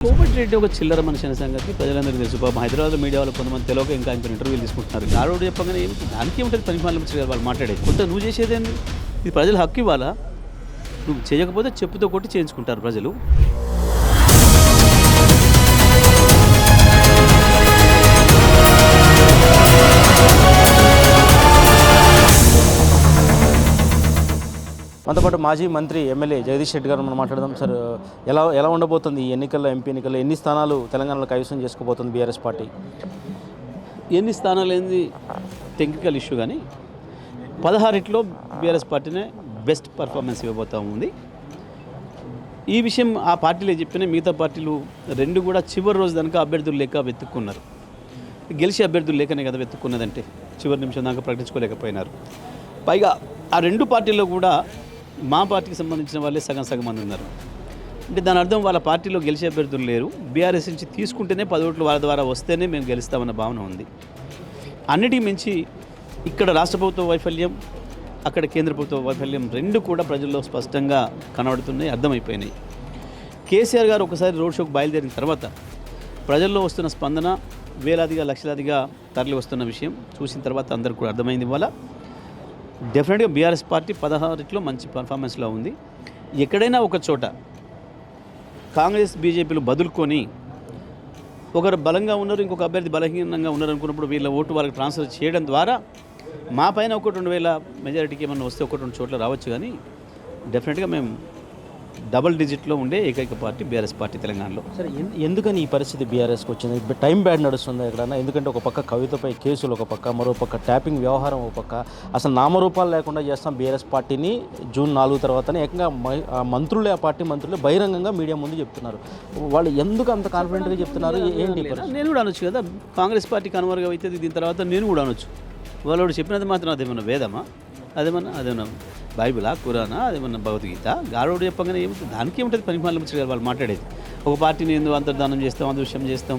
కోమటి రెడ్డి ఒక చిల్లర మనిషి అనే సంగతి ప్రజలందరికీ తెలుసు. పాపం హైదరాబాద్ మీడియా వాళ్ళు కొంతమంది తెలియక ఇంకా ఇంకా ఇంటర్వ్యూలు తీసుకుంటున్నారు. గారోడు చెప్పగానే ఏమి దానికి ఏమిటది పని పాలన వాళ్ళు మాట్లాడేది కొంత నువ్వు చేసేదేంది ఇది ప్రజల హక్కు ఇవ్వాలా? నువ్వు చేయకపోతే చెప్పుతో కొట్టి చేయించుకుంటారు ప్రజలు. మనతో పాటు మాజీ మంత్రి ఎమ్మెల్యే జగదీష్ రెడ్డి గారు మనం మాట్లాడదాం. సార్ ఎలా ఎలా ఉండబోతుంది ఈ ఎన్నికల్లో ఎంపీ ఎన్నికల్లో? ఎన్ని స్థానాలు తెలంగాణలో కైవసం చేసుకోబోతుంది బీఆర్ఎస్ పార్టీ? ఎన్ని స్థానాలు ఏంది? టెక్నికల్ ఇష్యూ కానీ పదహారిట్లో బీఆర్ఎస్ పార్టీనే బెస్ట్ పర్ఫార్మెన్స్ ఇవ్వబోతా ఉంది. ఈ విషయం ఆ పార్టీలే చెప్పిన మిగతా పార్టీలు రెండు కూడా చివరి రోజు దాకా అభ్యర్థులు లేక వెతుక్కున్నారు. గెలిచి అభ్యర్థులు లేకనే కదా వెతుక్కున్నదంటే చివరి నిమిషం దాకా ప్రకటించుకోలేకపోయినారు. పైగా ఆ రెండు పార్టీల్లో కూడా మా పార్టీకి సంబంధించిన వాళ్ళే సగం సగం మంది ఉన్నారు. అంటే దాని అర్థం వాళ్ళ పార్టీలో గెలిచే అభ్యర్థులు లేరు. బీఆర్ఎస్ నుంచి తీసుకుంటేనే పది ఓట్లు వాళ్ళ ద్వారా వస్తేనే మేము గెలుస్తామన్న భావన ఉంది. అన్నిటికీ మించి ఇక్కడ రాష్ట్ర ప్రభుత్వ వైఫల్యం అక్కడ కేంద్ర ప్రభుత్వ వైఫల్యం రెండు కూడా ప్రజల్లో స్పష్టంగా కనబడుతున్నాయి అర్థమైపోయినాయి. కేసీఆర్ గారు ఒకసారి రోడ్ షోకి బయలుదేరిన తర్వాత ప్రజల్లో వస్తున్న స్పందన వేలాదిగా లక్షలాదిగా తరలి వస్తున్న విషయం చూసిన తర్వాత అందరికీ కూడా అర్థమైంది ఇవాళ. డెఫినెట్గా బీఆర్ఎస్ పార్టీ పదహారులో మంచి పర్ఫార్మెన్స్లో ఉంది. ఎక్కడైనా ఒక చోట కాంగ్రెస్ బీజేపీలు బదులుకొని ఒకరు బలంగా ఉన్నారు ఇంకొక అభ్యర్థి బలహీనంగా ఉన్నారు అనుకున్నప్పుడు వీళ్ళ ఓటు వాళ్ళకి ట్రాన్స్ఫర్ చేయడం ద్వారా మా పైన ఒకటి రెండు వేల మెజారిటీకి ఏమన్నా వస్తే ఒకటి రెండు చోట్ల రావచ్చు కానీ డెఫినెట్గా మేము డబుల్ డిజిట్లో ఉండే ఏకైక పార్టీ బీఆర్ఎస్ పార్టీ తెలంగాణలో. సరే ఎందుకని ఈ పరిస్థితి బీఆర్ఎస్కి వచ్చింది? టైం బ్యాడ్ నడుస్తుంది ఎక్కడన్నా? ఎందుకంటే ఒక పక్క కవితపై కేసులు ఒక పక్క మరో పక్క ట్యాపింగ్ వ్యవహారం ఒక పక్క అసలు నామరూపాలు లేకుండా చేస్తాం బీఆర్ఎస్ పార్టీని జూన్ నాలుగు తర్వాతనే. ఏకంగా మంత్రులే ఆ పార్టీ మంత్రులే బహిరంగంగా మీడియా ముందు చెప్తున్నారు. వాళ్ళు ఎందుకు అంత కాన్ఫిడెంట్గా చెప్తున్నారు? ఏ- ఏంటి? నేను కూడా అనొచ్చు కదా. కాంగ్రెస్ పార్టీ కనుమరుగు అవుతుంది దీని తర్వాత నేను కూడా అనొచ్చు. వాళ్ళు చెప్పినది మాత్రం అదేమన్నా వేదమా? అదేమన్నా అదేమన్నా బైబిలా కురానా అది మన భగవద్గీత? గారోడు చెప్పగానే ఏముంటుంది దానికి ఏముంటుంది పని గారు వాళ్ళు మాట్లాడేది. ఒక పార్టీని ఎందుకు అంతర్ధానం చేస్తాం అదృశ్యం చేస్తాం?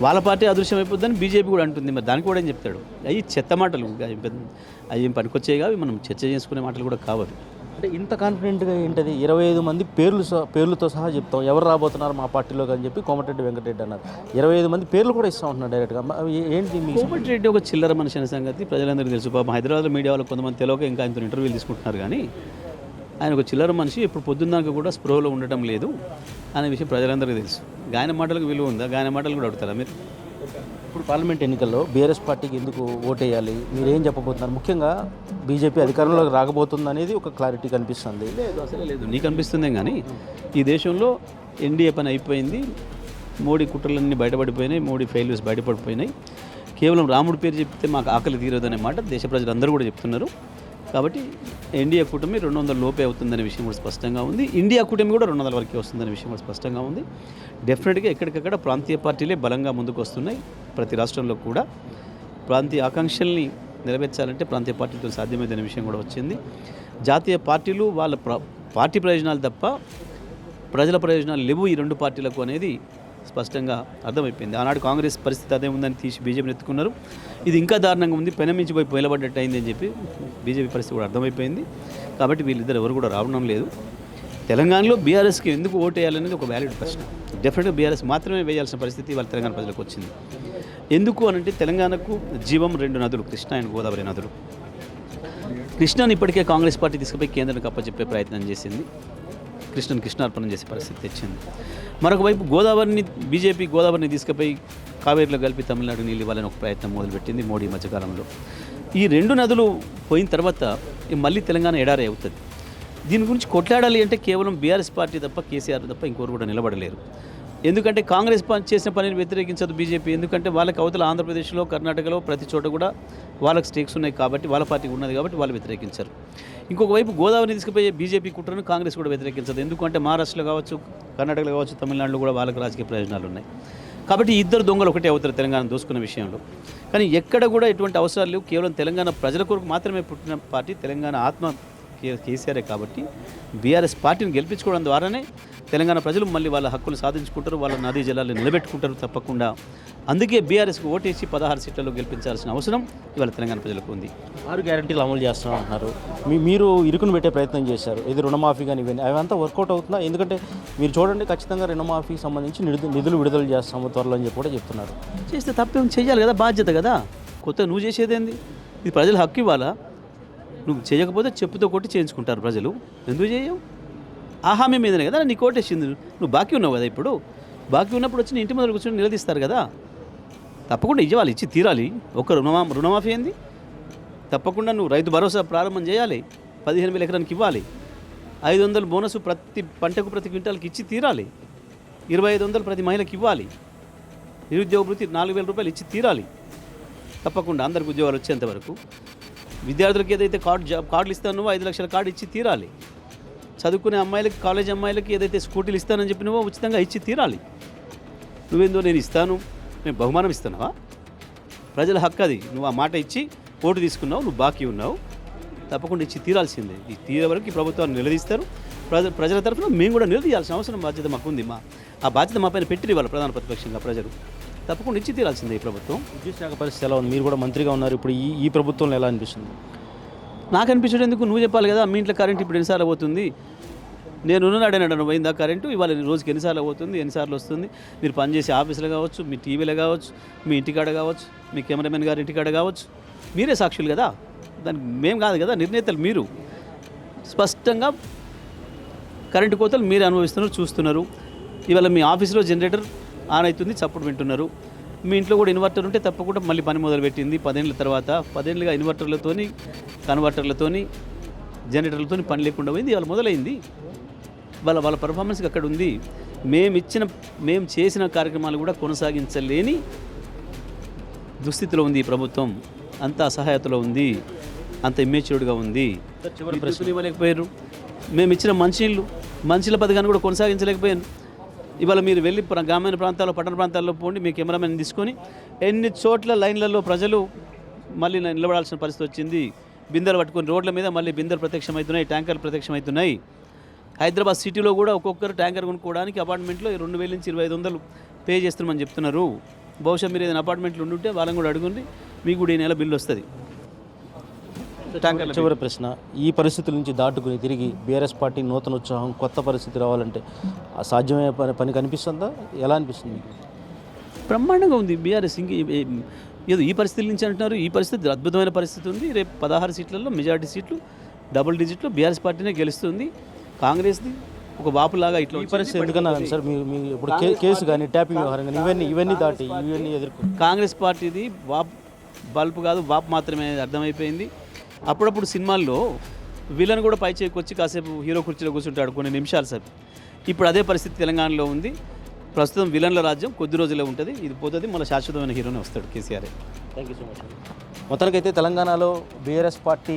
వాళ్ళ పార్టీ అదృశ్యం అయిపోద్దని బీజేపీ కూడా అంటుంది మరి. దానికి కూడా ఏం చెప్తాడు? అవి చెత్త మాటలు అవి అవి ఏం పనికొచ్చేవి కావు మనం చర్చ చేసుకునే మాటలు కూడా కావదు. అంటే ఇంత కాన్ఫిడెంట్గా ఏంటది? ఇరవై ఐదు మంది పేర్లు పేర్లతో సహా చెప్తాం. ఎవరు రాబోతున్నారు మా పార్టీలోకి అని చెప్పి కోమటిరెడ్డి వెంకటరెడ్డి అన్నారు. ఇరవై ఐదు మంది పేర్లు కూడా ఇస్తా ఉంటున్నారు డైరెక్ట్గా ఏంటి మీ ఒక చిల్లర మనిషి అనే సంగతి ప్రజలందరికీ తెలుసు. పాపం హైదరాబాద్ మీడియా వాళ్ళు కొంతమంది తెలియక ఇంకా ఆయనతో ఇంటర్వ్యూలు తీసుకుంటున్నారు కానీ ఆయన ఒక చిల్లర మనిషి ఇప్పుడు పొద్దున్నాక కూడా స్పృహలో ఉండటం లేదు అనే విషయం ప్రజలందరికీ తెలుసు. గాయన మాటలకు విలువ ఉందా? గాయన మాటలు కూడా అడుగుతారా? మీరు ఇప్పుడు పార్లమెంట్ ఎన్నికల్లో బీఆర్ఎస్ పార్టీకి ఎందుకు ఓటేయాలి? మీరు ఏం చెప్పబోతున్నారు? ముఖ్యంగా బీజేపీ అధికారంలోకి రాకపోతుంది అనేది ఒక క్లారిటీ కనిపిస్తుంది. లేదు అసలే లేదు. నీకు అనిపిస్తుందే కానీ ఈ దేశంలో ఎన్డీఏ పని అయిపోయింది. మోడీ కుట్రలన్నీ బయటపడిపోయినాయి. మోడీ ఫెయిల్యూర్స్ బయటపడిపోయినాయి. కేవలం రాముడి పేరు చెప్తే మాకు ఆకలి తీరదనే మాట దేశ ప్రజలందరూ కూడా చెప్తున్నారు. కాబట్టి ఎన్డీఏ కూటమి రెండు వందల లోపే అవుతుందనే విషయం కూడా స్పష్టంగా ఉంది. ఇండియా కూటమి కూడా రెండు వందల వరకే వస్తుందనే విషయం కూడా స్పష్టంగా ఉంది. డెఫినెట్గా ఎక్కడికక్కడ ప్రాంతీయ పార్టీలే బలంగా ముందుకు వస్తున్నాయి. ప్రతి రాష్ట్రంలో కూడా ప్రాంతీయ ఆకాంక్షల్ని నెరవేర్చాలంటే ప్రాంతీయ పార్టీలతో సాధ్యమైందనే విషయం కూడా వచ్చింది. జాతీయ పార్టీలు వాళ్ళ ప్ర- పార్టీ ప్రయోజనాలు తప్ప ప్రజల ప్రయోజనాలు లేవు ఈ రెండు పార్టీలకు అనేది స్పష్టంగా అర్థమైపోయింది. ఆనాడు కాంగ్రెస్ పరిస్థితి అదే ఉందని తీసి బీజేపీని ఎత్తుకున్నారు. ఇది ఇంకా దారుణంగా ఉంది. పెనమించిపోయి పొయలబడ్డట్టు అయింది అని చెప్పి బీజేపీ పరిస్థితి కూడా అర్థమైపోయింది. కాబట్టి వీళ్ళిద్దరు ఎవరు కూడా రావడం లేదు. తెలంగాణలో బీఆర్ఎస్కి ఎందుకు ఓటు వేయాలనేది ఒక వ్యాలిడ్ ప్రశ్న. డెఫినెట్గా బీఆర్ఎస్ మాత్రమే వేయాల్సిన పరిస్థితి వాళ్ళ తెలంగాణ ప్రజలకు వచ్చింది. ఎందుకు అనంటే తెలంగాణకు జీవం రెండు నదులు కృష్ణ అండ్ గోదావరి నదులు. కృష్ణని ఇప్పటికే కాంగ్రెస్ పార్టీ తీసుకుపోయి కేంద్రానికి అప్పచెప్పే ప్రయత్నం చేసింది. కృష్ణను కృష్ణార్పణం చేసే పరిస్థితి తెచ్చింది. మరొక వైపు గోదావరిని బీజేపీ గోదావరిని తీసుకుపోయి కావేరిలో కలిపి తమిళనాడు నీళ్ళు ఇవ్వాలని ఒక ప్రయత్నం మొదలుపెట్టింది మోడీ మధ్యకాలంలో. ఈ రెండు నదులు పోయిన తర్వాత మళ్ళీ తెలంగాణ ఎడారి అవుతుంది. దీని గురించి కొట్లాడాలి అంటే కేవలం బీఆర్ఎస్ పార్టీ తప్ప కేసీఆర్ తప్ప ఇంకోరు కూడా నిలబడలేరు. ఎందుకంటే కాంగ్రెస్ పని చేసిన పనిని వ్యతిరేకించదు బీజేపీ. ఎందుకంటే వాళ్ళకి అవతల ఆంధ్రప్రదేశ్లో కర్ణాటకలో ప్రతి చోట కూడా వాళ్ళకి స్టేక్స్ ఉన్నాయి కాబట్టి వాళ్ళ పార్టీకి ఉన్నది కాబట్టి వాళ్ళు వ్యతిరేకించారు. ఇంకొక వైపు గోదావరిని తీసుకుపోయే బీజేపీ కుట్రను కాంగ్రెస్ కూడా వ్యతిరేకించదు. ఎందుకంటే మహారాష్ట్రలో కావచ్చు కర్ణాటకలో కావచ్చు తమిళనాడులో కూడా వాళ్ళకి రాజకీయ ప్రయోజనాలు ఉన్నాయి. కాబట్టి ఇద్దరు దొంగలు ఒకటే అవుతారు తెలంగాణ దోసుకున్న విషయంలో. కానీ ఎక్కడ కూడా ఎటువంటి అవసరాలు లేవు. కేవలం తెలంగాణ ప్రజల కొరకు మాత్రమే పుట్టిన పార్టీ తెలంగాణ ఆత్మ కేసీఆరే కాబట్టి బీఆర్ఎస్ పార్టీని గెలిపించుకోవడం ద్వారానే తెలంగాణ ప్రజలు మళ్ళీ వాళ్ళ హక్కులు సాధించుకుంటారు వాళ్ళ నదీ జలాలు నిలబెట్టుకుంటారు తప్పకుండా. అందుకే బీఆర్ఎస్కి ఓటేసి పదహారు సీట్లలో గెలిపించాల్సిన అవసరం ఇవాళ తెలంగాణ ప్రజలకు ఉంది. ఆరు గ్యారంటీలు అమలు చేస్తున్నాం అంటున్నారు మీరు ఇరుకును పెట్టే ప్రయత్నం చేశారు. ఇది రుణమాఫీ కానీ ఇవన్నీ అవంతా వర్కౌట్ అవుతుందా ఎందుకంటే మీరు చూడండి ఖచ్చితంగా రుణమాఫీకి సంబంధించి నిధు- నిధులు విడుదల చేస్తాము త్వరలో అని చెప్పి కూడా చెప్తున్నారు. చేస్తే తప్పేం చేయాలి కదా? బాధ్యత కదా? కొత్త నువ్వు చేసేదేంది ఇది ప్రజల హక్కు ఇవ్వాలా? నువ్వు చేయకపోతే చెప్పుతో కొట్టి చేయించుకుంటారు ప్రజలు. ఎందుకు చేయవు? ఆ హామీ మీదనే కదా నీ కోటేసింది. నువ్వు బాకీ ఉన్నావు కదా ఇప్పుడు? బాకీ ఉన్నప్పుడు వచ్చి నీ ఇంటి ముందర కూర్చొని నిలదీస్తారు కదా? తప్పకుండా ఇవ్వాలి ఇచ్చి తీరాలి. ఒక రుణమా రుణమాఫీ ఏంది? తప్పకుండా నువ్వు రైతు భరోసా ప్రారంభం చేయాలి. పదిహేను వేల ఎకరానికి ఇవ్వాలి. ఐదు వందలు బోనస్ ప్రతి పంటకు ప్రతి క్వింటాల్కి ఇచ్చి తీరాలి. ఇరవై ఐదు వందలు ప్రతి మహిళకి ఇవ్వాలి. నిరుద్యోగ వృత్తి నాలుగు వేల రూపాయలు ఇచ్చి తీరాలి. తప్పకుండా అందరికి ఉద్యోగాలు వచ్చేంత వరకు. విద్యార్థులకు ఏదైతే కార్డు జాబ్ కార్డులు ఇస్తానో ఐదు లక్షల కార్డు ఇచ్చి తీరాలి. చదువుకునే అమ్మాయిలకి కాలేజ్ అమ్మాయిలకి ఏదైతే స్కూటీలు ఇస్తానని చెప్పినవో ఉచితంగా ఇచ్చి తీరాలి. నువ్వేందో నేను ఇస్తాను? నేను బహుమానం ఇస్తున్నావా? ప్రజల హక్కు అది. నువ్వు ఆ మాట ఇచ్చి ఓటు తీసుకున్నావు నువ్వు బాకీ ఉన్నావు. తప్పకుండా ఇచ్చి తీరాల్సిందే. ఈ తీరే వరకు ఈ ప్రభుత్వాన్ని నిలదీస్తారు. ప్రజ ప్రజల తరఫున మేము కూడా నిలదీయాల్సిన అవసరం బాధ్యత మాకుంది మా ఆ బాధ్యత మా పైన పెట్టి వాళ్ళ ప్రధాన ప్రతిపక్షంగా ప్రజలు. తప్పకుండా ఇచ్చి తీరాల్సిందే ఈ ప్రభుత్వం. విద్యుత్ పరిస్థితి ఎలా ఉంది? మీరు కూడా మంత్రిగా ఉన్నారు. ఇప్పుడు ఈ ఈ ప్రభుత్వంలో ఎలా అనిపిస్తుంది? నాకు అనిపించడం ఎందుకు నువ్వు చెప్పాలి కదా మీ ఇంట్లో కరెంట్ ఇప్పుడు ఎన్నిసార్లు పోతుంది? నేను ఉన్నాడేనాడు పోయిందా కరెంటు? ఇవాళ రోజుకి ఎన్నిసార్లు పోతుంది? ఎన్నిసార్లు వస్తుంది? మీరు పనిచేసే ఆఫీసులో కావచ్చు మీ టీవీలో కావచ్చు మీ ఇంటికాడ కావచ్చు మీ కెమెరామెన్ గారి ఇంటికాడ కావచ్చు మీరే సాక్షులు కదా. దానికి మేము కాదు కదా నిర్ణేతలు మీరు. స్పష్టంగా కరెంటు కోతలు మీరు అనుభవిస్తున్నారు చూస్తున్నారు. ఇవాళ మీ ఆఫీస్లో జనరేటర్ ఆన్ అవుతుంది చప్పుడు వింటున్నారు. మీ ఇంట్లో కూడా ఇన్వర్టర్ ఉంటే తప్పకుండా మళ్ళీ పని మొదలుపెట్టింది. పదేళ్ళ తర్వాత పదేళ్ళుగా ఇన్వర్టర్లతోని కన్వర్టర్లతోని జనరేటర్లతోని పని లేకుండా పోయింది ఇవాళ మొదలైంది. వాళ్ళ వాళ్ళ పర్ఫార్మెన్స్ అక్కడ ఉంది. మేము ఇచ్చిన మేము చేసిన కార్యక్రమాలు కూడా కొనసాగించలేని దుస్థితిలో ఉంది ఈ ప్రభుత్వం. అంత అసహాయతలో ఉంది. అంత ఇమ్మేచ్యూర్డ్గా ఉంది. విద్యుత్తులు ఇవ్వలేకపోయారు మేము ఇచ్చిన మంచినీళ్ళు మంచిల పథకాన్ని కూడా కొనసాగించలేకపోయాను. ఇవాళ మీరు వెళ్ళి గ్రామీణ ప్రాంతాల్లో పట్టణ ప్రాంతాల్లో పోండి మీ కెమెరామెన్ తీసుకొని ఎన్ని చోట్ల లైన్లలో ప్రజలు మళ్ళీ నిలబడాల్సిన పరిస్థితి వచ్చింది. బిందెలు పట్టుకొని రోడ్ల మీద మళ్ళీ బిందెలు ప్రత్యక్షమవుతున్నాయి ట్యాంకర్లు ప్రత్యక్షమవుతున్నాయి. హైదరాబాద్ సిటీలో కూడా ఒక్కొక్కరు ట్యాంకర్ కొనుక్కోవడానికి అపార్ట్మెంట్లో రెండు వేల నుంచి ఇరవై ఐదు వందలు పే చేస్తున్నామని చెప్తున్నారు. బహుశా మీరు ఏదైనా అపార్ట్మెంట్లు ఉండుంటే వాళ్ళని కూడా అడుగుండి మీకు కూడా ఈ నెల బిల్లు వస్తుంది. చివరి ప్రశ్న ఈ పరిస్థితుల నుంచి దాటుకుని తిరిగి బీఆర్ఎస్ పార్టీ నూతన ఉత్సాహం కొత్త పరిస్థితి రావాలంటే ఆ సాధ్యమయ్యే పని పని కనిపిస్తుందా ఎలా అనిపిస్తుంది బ్రహ్మాండంగా ఉంది. బీఆర్ఎస్ ఇంక ఏదో ఈ పరిస్థితుల నుంచి అంటున్నారు. ఈ పరిస్థితి అద్భుతమైన పరిస్థితి ఉంది. రేపు పదహారు సీట్లలో మెజారిటీ సీట్లు డబుల్ డిజిట్లో బీఆర్ఎస్ పార్టీనే గెలుస్తుంది. కాంగ్రెస్ది ఒక వాపులాగా ఇట్లా ఈ పరిస్థితి ఎందుకన్నా సార్ మీ మీ ఇప్పుడు కే- కేసు కానీ ట్యాపింగ్ వ్యవహారం కానీ ఇవన్నీ ఇవన్నీ దాటి ఇవన్నీ ఎదుర్కొ కాంగ్రెస్ పార్టీది వాప్ బల్బ్ కాదు వాప్ మాత్రమే అర్థమైపోయింది. అప్పుడప్పుడు సినిమాల్లో విలన్ కూడా పై చేయికి వచ్చి కాసేపు హీరో కుర్చీలో కూర్చుంటాడు కొన్ని నిమిషాలు సార్. ఇప్పుడు అదే పరిస్థితి తెలంగాణలో ఉంది. ప్రస్తుతం విలన్ల రాజ్యం కొద్ది రోజులే ఉంటుంది. ఇది పోతుంది. మళ్ళీ శాశ్వతమైన హీరోనే వస్తాడు KCR. Thank you so much మొత్తానికైతే తెలంగాణలో బీఆర్ఎస్ పార్టీ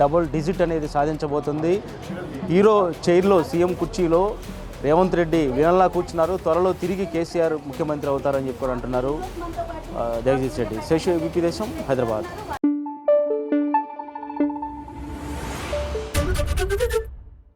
డబుల్ డిజిట్ అనేది సాధించబోతుంది. హీరో చైర్లో సీఎం కుర్చీలో రేవంత్ రెడ్డి వీణలా కూర్చున్నారు. త్వరలో తిరిగి కేసీఆర్ ముఖ్యమంత్రి అవుతారని చెప్పి కూడా అంటున్నారు. జగదీష్ రెడ్డి. శేషు ఏబీపీ దేశం హైదరాబాద్.